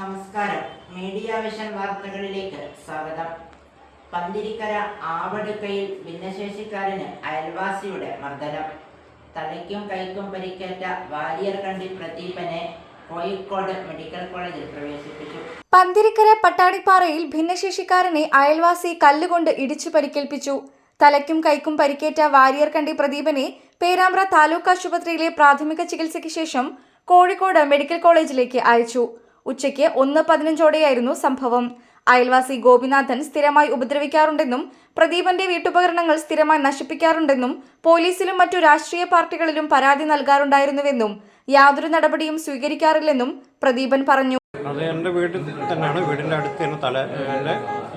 നമസ്കാരം. Media vision വാർത്തകളിലേക്ക് സ്വാഗതം. പന്തിരിക്കര ആവടുക്കയിൽ ഭിന്നശേഷിക്കാരന് അയൽവാസിയുടെ മർദ്ദനം. തലയ്ക്കും കൈക്കും പരിക്കേറ്റ വാരിയർ കണ്ടി പ്രദീപനെ കോഴിക്കോട് മെഡിക്കൽ കോളേജിൽ പ്രവേശിപ്പിച്ചു. പന്തിരിക്കര പട്ടാടിപ്പാറയിൽ ഭിന്നശേഷിക്കാരനെ അയൽവാസി കല്ലുകൊണ്ട് ഇടിച്ചു പരിക്കേൽപ്പിച്ചു. തലയ്ക്കും കൈക്കും പരിക്കേറ്റ വാരിയർ കണ്ടി പ്രദീപനെ പേരാമ്പ്ര താലൂക്ക് ആശുപത്രിയിലെ പ്രാഥമിക ചികിത്സയ്ക്ക് ശേഷം കോഴിക്കോട് മെഡിക്കൽ കോളേജിലേക്ക് അയച്ചു. ഉച്ചയ്ക്ക് ഒന്ന് പതിനഞ്ചോടെയായിരുന്നു സംഭവം. അയൽവാസി ഗോപിനാഥൻ സ്ഥിരമായി ഉപദ്രവിക്കാറുണ്ടെന്നും പ്രദീപന്റെ വീട്ടുപകരണങ്ങൾ സ്ഥിരമായി നശിപ്പിക്കാറുണ്ടെന്നും പോലീസിലും മറ്റു രാഷ്ട്രീയ പാർട്ടികളിലും പരാതി നൽകാറുണ്ടായിരുന്നുവെന്നും യാതൊരു നടപടിയും സ്വീകരിക്കാറില്ലെന്നും പ്രദീപൻ പറഞ്ഞു. അത് എന്റെ വീട്ടിൽ തന്നെയാണ്. വീടിന്റെ അടുത്ത് തന്നെ തല എന്റെ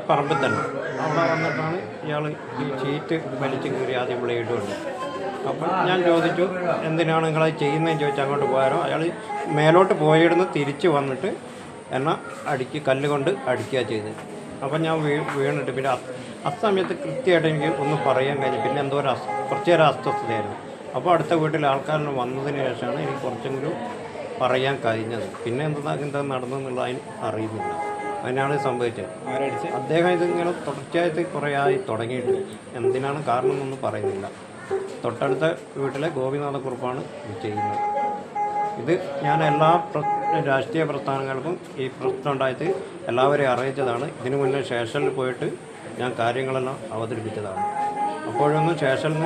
പറമ്പിൽ തന്നെ. അവിടെ വന്നിട്ടാണ് ഇയാൾ ഈ ചീറ്റ് വലിച്ചു കീറി ആദ്യം ബ്ലേഡ് അപ്പം ഞാൻ ചോദിച്ചു എന്തിനാണ് നിങ്ങളത് ചെയ്യുന്നതെന്ന് ചോദിച്ചാൽ അങ്ങോട്ട് പോയാലോ അയാൾ മേലോട്ട് പോയിടുന്ന് തിരിച്ച് വന്നിട്ട് എന്നെ അടിക്ക് കല്ലുകൊണ്ട് അടിക്കുക ചെയ്ത് അപ്പം ഞാൻ വീ വീണിട്ട് പിന്നെ അസമയത്ത് കൃത്യമായിട്ട് എനിക്ക് ഒന്നും പറയാൻ കഴിഞ്ഞു പിന്നെ എന്തോ ഒരു അസ് കുറച്ച് നേരം അസ്വസ്ഥതയായിരുന്നു. അപ്പോൾ അടുത്ത വീട്ടിൽ ആൾക്കാരെല്ലാം വന്നതിന് ശേഷമാണ് എനിക്ക് കുറച്ചെങ്കിലും പറയാൻ കഴിഞ്ഞത്. പിന്നെ എന്താ എന്താ നടന്നെന്നുള്ള അതിന് അറിയുന്നില്ല. അതിനാണ് സംഭവിച്ചത്. സംഭവിച്ചത് അദ്ദേഹം ഇതിങ്ങനെ തുടർച്ചയായിട്ട് കുറേ ആയി തുടങ്ങിയിട്ട് എന്തിനാണ് കാരണം എന്നൊന്നും പറയുന്നില്ല. തൊട്ടടുത്ത വീട്ടിലെ ഗോപിനാഥക്കുറിപ്പാണ് ചെയ്യുന്നത്. ഇത് ഞാൻ എല്ലാ രാഷ്ട്രീയ പ്രസ്ഥാനങ്ങൾക്കും ഈ പ്രശ്നം ഉണ്ടായിട്ട് എല്ലാവരെയും അറിയിച്ചതാണ്. ഇതിനു മുന്നേ സ്റ്റേഷനിൽ പോയിട്ട് ഞാൻ കാര്യങ്ങളെല്ലാം അവതരിപ്പിച്ചതാണ്. അപ്പോഴൊന്നും സ്റ്റേഷനിൽ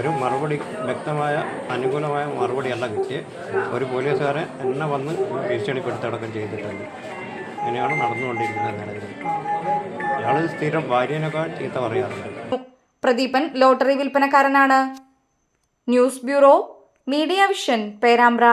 ഒരു മറുപടി വ്യക്തമായ അനുകൂലമായ മറുപടിയല്ല കിട്ടിയ. ഒരു പോലീസുകാരെ എന്നെ വന്ന് ഭീഷണിപ്പെടുത്തടക്കം ചെയ്തിട്ടുണ്ട്. ഇങ്ങനെയാണ് നടന്നുകൊണ്ടിരിക്കുന്നത് നിലവിൽ. ഇയാൾ സ്ഥിരം ഭാര്യനേക്കാൾ ചീത്ത പറയാറുണ്ട്. Pradeepan lottery വിൽപ്പനക്കാരനാണ്. News bureau media vision Perambra